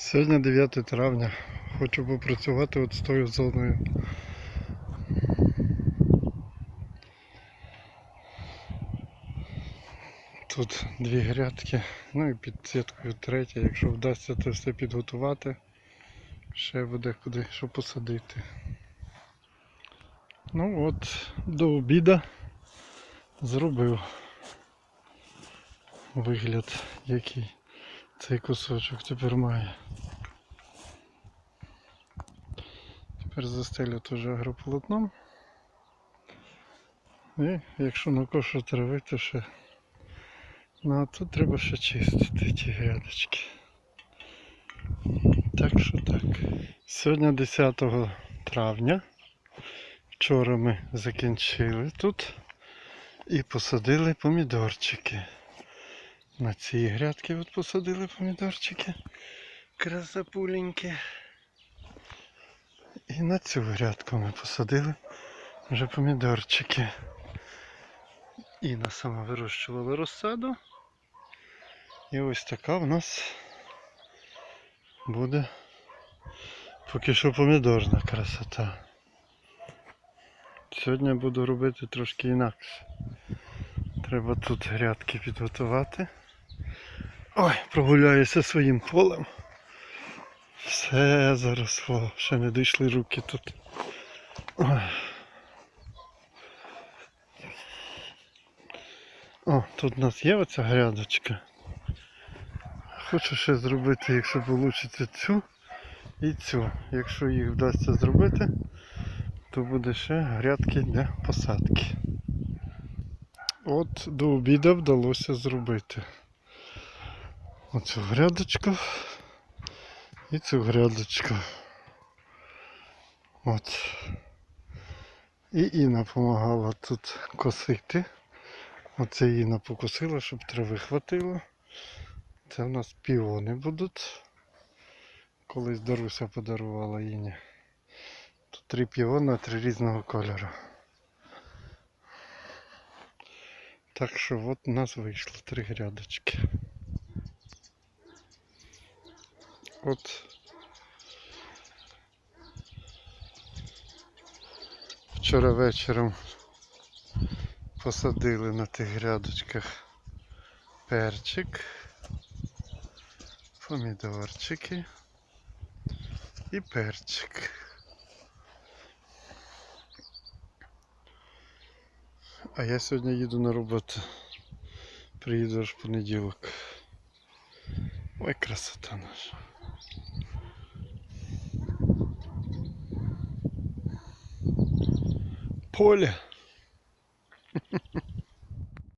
Сьогодні 9 травня. Хочу попрацювати от з тою зоною. Тут дві грядки, ну і під сіткою третя. Якщо вдасться це все підготувати, ще буде куди що посадити. Ну от, до обіда зробив вигляд, який цей кусочок тепер має. Тепер застелю теж агрополотном. І якщо накошу трави, то ще. Ну а тут треба ще чистити ті грядочки. Так що так. Сьогодні 10 травня. Вчора ми закінчили тут і посадили помідорчики. На ці грядки от посадили помідорчики. Красапуленькі. І на цю грядку ми посадили вже помідорчики. Інна сама вирощувала розсаду. І ось така в нас буде поки що помідорна красота. Сьогодні буду робити трошки інакше. Треба тут грядки підготувати. Ой, прогуляюся своїм полем. Все заросло, ще не дійшли руки тут. О, тут у нас є оця грядочка. Хочу ще зробити, якщо вийде цю і цю. Якщо їх вдасться зробити, то буде ще грядки для посадки. От до обіду вдалося зробити оцю грядочку і цю грядочку. От. І Інна допомагала тут косити. Оце Інна покосила, щоб трави хватило. Це в нас піони будуть. Колись Даруся подарувала Іні. Тут три піони, три різного кольору. Так що от у нас вийшло три грядочки. От вчора вечором посадили на тих грядочках перчик, помідорчики і перчик. А я сьогодні їду на роботу. Приїду аж понеділок. Ой, красота наша. Поле.